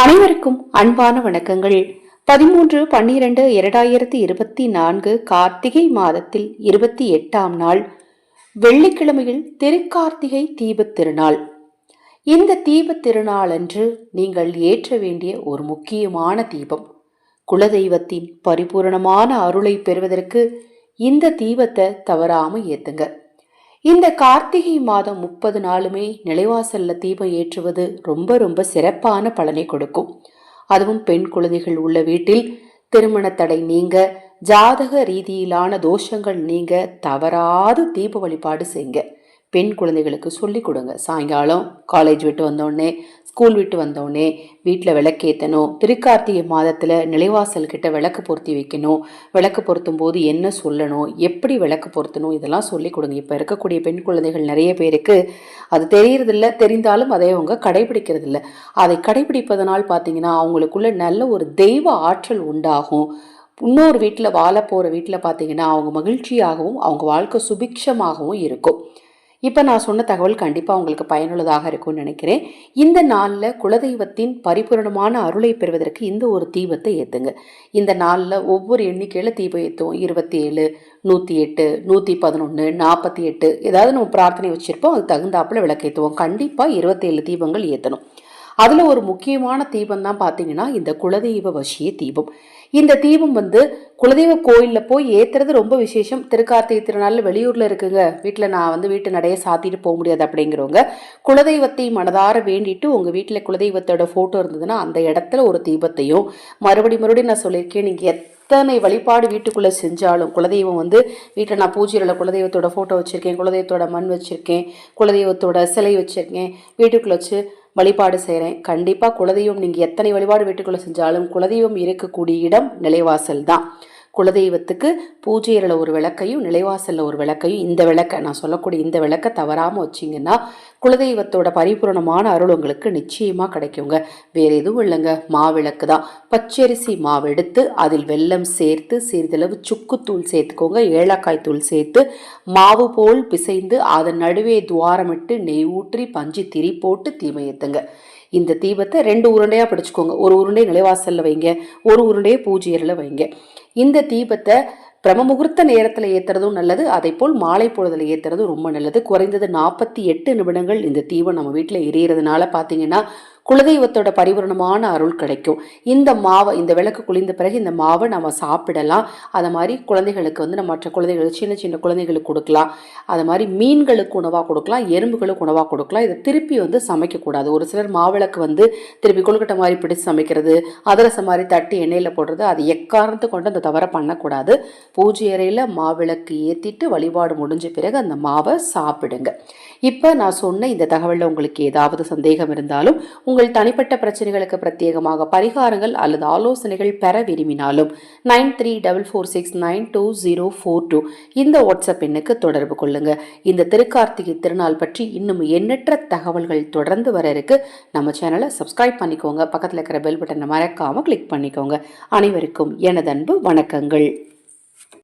அனைவருக்கும் அன்பான வணக்கங்கள். பதிமூன்று பன்னிரண்டு இரண்டாயிரத்தி இருபத்தி நான்கு கார்த்திகை மாதத்தில் இருபத்தி எட்டாம் நாள் வெள்ளிக்கிழமையில் திருக்கார்த்திகை தீபத் திருநாள். இந்த தீபத் திருநாளன்று நீங்கள் ஏற்ற வேண்டிய ஒரு முக்கியமான தீபம். குலதெய்வத்தின் பரிபூரணமான அருளை பெறுவதற்கு இந்த தீபத்தை தவறாமல் ஏத்துங்க. இந்த கார்த்திகை மாதம் முப்பது நாளுமே நிலைவாசல்ல தீபம் ஏற்றுவது ரொம்ப ரொம்ப சிறப்பான பலனை கொடுக்கும். அதுவும் பெண் குழந்தைகள் உள்ள வீட்டில் திருமண தடை நீங்க ஜாதக ரீதியிலான தோஷங்கள் நீங்க தவறாது தீப வழிபாடு செய்ங்க. பெண் குழந்தைகளுக்கு சொல்லிக் கொடுங்க. சாயங்காலம் காலேஜ் விட்டு வந்தோடனே ஸ்கூல் விட்டு வந்தோடனே வீட்டில் விளக்கேற்றணும் திருக்கார்த்திகை மாதத்தில் நிலைவாசல் கிட்ட விளக்கு பொருத்தி வைக்கணும். விளக்கு பொருத்தும் போது என்ன சொல்லணும்? எப்படி விளக்கு பொருத்தணும்? இதெல்லாம் சொல்லிக் கொடுங்க. இப்போ இருக்கக்கூடிய பெண் குழந்தைகள் நிறைய பேருக்கு அது தெரியறதில்ல தெரிந்தாலும் அதை அவங்க கடைபிடிக்கிறதில்ல. அதை கடைபிடிப்பதனால் பார்த்தீங்கன்னா அவங்களுக்குள்ள நல்ல ஒரு தெய்வ ஆற்றல் உண்டாகும். இன்னொரு வீட்டில் வாழ போகிற வீட்டில் பார்த்தீங்கன்னா அவங்க மகிழ்ச்சியாகவும் அவங்க வாழ்க்கை சுபிக்ஷமாகவும் இருக்கும். இப்போ நான் சொன்ன தகவல் கண்டிப்பாக உங்களுக்கு பயனுள்ளதாக இருக்கும்னு நினைக்கிறேன். இந்த நாளில் குலதெய்வத்தின் பரிபூரணமான அருளை பெறுவதற்கு இந்த ஒரு தீபத்தை ஏற்றுங்க இந்த நாளில் ஒவ்வொரு எண்ணிக்கையில் தீபம் ஏற்றுவோம் இருபத்தி ஏழு நூற்றி எட்டு நூற்றி பதினொன்று நாற்பத்தி எட்டு ஏதாவது நம்ம பிரார்த்தனை வச்சுருப்போம். அதுக்கு தகுந்தாப்பில் விளக்கேற்றுவோம் கண்டிப்பாக இருபத்தேழு தீபங்கள் ஏற்றணும் அதில் ஒரு முக்கியமான தீபம் தான் பார்த்தீங்கன்னா இந்த குலதெய்வ வசிய தீபம். இந்த தீபம் வந்து குலதெய்வ கோயிலில் போய் ஏற்றுறது ரொம்ப விசேஷம். திருக்கார்த்திகை திருநாளில் வெளியூரில் இருக்குங்க. வீட்டில் நான் வந்து வீட்டு நடைய சாத்திட்டு போக முடியாது அப்படிங்கிறவங்க குலதெய்வத்தை மனதார வேண்டிட்டு உங்கள் வீட்டில் குலதெய்வத்தோட ஃபோட்டோ இருந்ததுன்னா அந்த இடத்துல ஒரு தீபத்தையும் மறுபடி மறுபடியும் நான் சொல்லியிருக்கேன் நீங்கள் எத்தனை வழிபாடு வீட்டுக்குள்ளே செஞ்சாலும் குலதெய்வம் வந்து வீட்டில் நான் பூஜையில் குலதெய்வத்தோட ஃபோட்டோ வச்சுருக்கேன் குலதெய்வத்தோட மண் வச்சுருக்கேன் குலதெய்வத்தோட சிலை வச்சுருக்கேன் வீட்டுக்குள்ளே வச்சு வழிபாடு செய்கிறேன் கண்டிப்பாக குலதெய்வம் நீங்கள் எத்தனை வழிபாடு வீட்டுக்குள்ளே செஞ்சாலும் குலதெய்வம் இருக்கக்கூடிய இடம் நிலைவாசல் தான் குலதெய்வத்துக்கு பூஜையில் ஒரு விளக்கையும் நிலைவாசலில் ஒரு விளக்கையும் இந்த விளக்கை நான் சொல்லக்கூடிய இந்த விளக்கை தவறாமல் வச்சிங்கன்னா குலதெய்வத்தோட பரிபூரணமான அருள் உங்களுக்கு நிச்சயமாக கிடைக்குங்க. வேறு எதுவும் இல்லைங்க. மாவிளக்கு தான். பச்சரிசி மாவு எடுத்து அதில் வெல்லம் சேர்த்து சிறிதளவு சுக்குத்தூள் சேர்த்துக்கோங்க. ஏலக்காய் தூள் சேர்த்து மாவு போல் பிசைந்து அதன் நடுவே துவாரமிட்டு நெய் ஊற்றி பஞ்சு திரி போட்டு தீமையத்துங்க இந்த தீபத்தை ரெண்டு உருண்டையாக பிடிச்சிக்கோங்க. ஒரு உருண்டை நிலைவாசலில் வைங்க. ஒரு உருண்டையை பூஜையரில் வைங்க. இந்த தீபத்தை பிரம முகூர்த்த நேரத்தில் ஏற்றுறதும் நல்லது அதே போல் மாலை பொழுதில் ஏற்றுறதும் ரொம்ப நல்லது. குறைந்தது நாற்பத்தி எட்டு நிமிடங்கள் இந்த தீபம் நம்ம வீட்டில் எரியறதுனால பார்த்தீங்கன்னா குலதெய்வத்தோட பரிபூரணமான அருள் கிடைக்கும். இந்த மாவை இந்த விளக்கு குளிந்த பிறகு இந்த மாவை நம்ம சாப்பிடலாம். அதை மாதிரி குழந்தைகளுக்கு வந்து நம்ம மற்ற குழந்தைகளுக்கு சின்ன சின்ன குழந்தைகளுக்கு கொடுக்கலாம். அதை மாதிரி மீன்களுக்கு உணவாக கொடுக்கலாம் எறும்புகளுக்கு உணவாக கொடுக்கலாம். இதை திருப்பி வந்து சமைக்கக்கூடாது. ஒரு சிலர் மாவிளக்கு வந்து திருப்பி கொழுக்கட்டை மாதிரி பிடிச்சு சமைக்கிறது அதிரசம் மாதிரி தட்டி எண்ணெயில் போடுறது அது எக்காரணத்தை கொண்டு அந்த தவறை பண்ணக்கூடாது. பூஜை அறையில் மாவிளக்கு ஏற்றிட்டு வழிபாடு முடிஞ்ச பிறகு அந்த மாவை சாப்பிடுங்க. இப்போ நான் சொன்ன இந்த தகவலில் உங்களுக்கு ஏதாவது சந்தேகம் இருந்தாலும் உங்கள் தனிப்பட்ட பிரச்சனைகளுக்கு பிரத்யேகமாக பரிகாரங்கள் அல்லது ஆலோசனைகள் பெற விரும்பினாலும் nine three double four six nine two zero four two இந்த வாட்ஸ்அப் எண்ணுக்கு தொடர்பு கொள்ளுங்க. இந்த திருக்கார்த்திகை திருநாள் பற்றி இன்னும் எண்ணற்ற தகவல்கள் தொடர்ந்து வர இருக்கு. நம்ம சேனலை சப்ஸ்கிரைப் பண்ணிக்கோங்க. பக்கத்தில் இருக்கிற பெல் பட்டனை மறக்காமல் கிளிக் பண்ணிக்கோங்க. அனைவருக்கும் எனது அன்பு வணக்கங்கள்.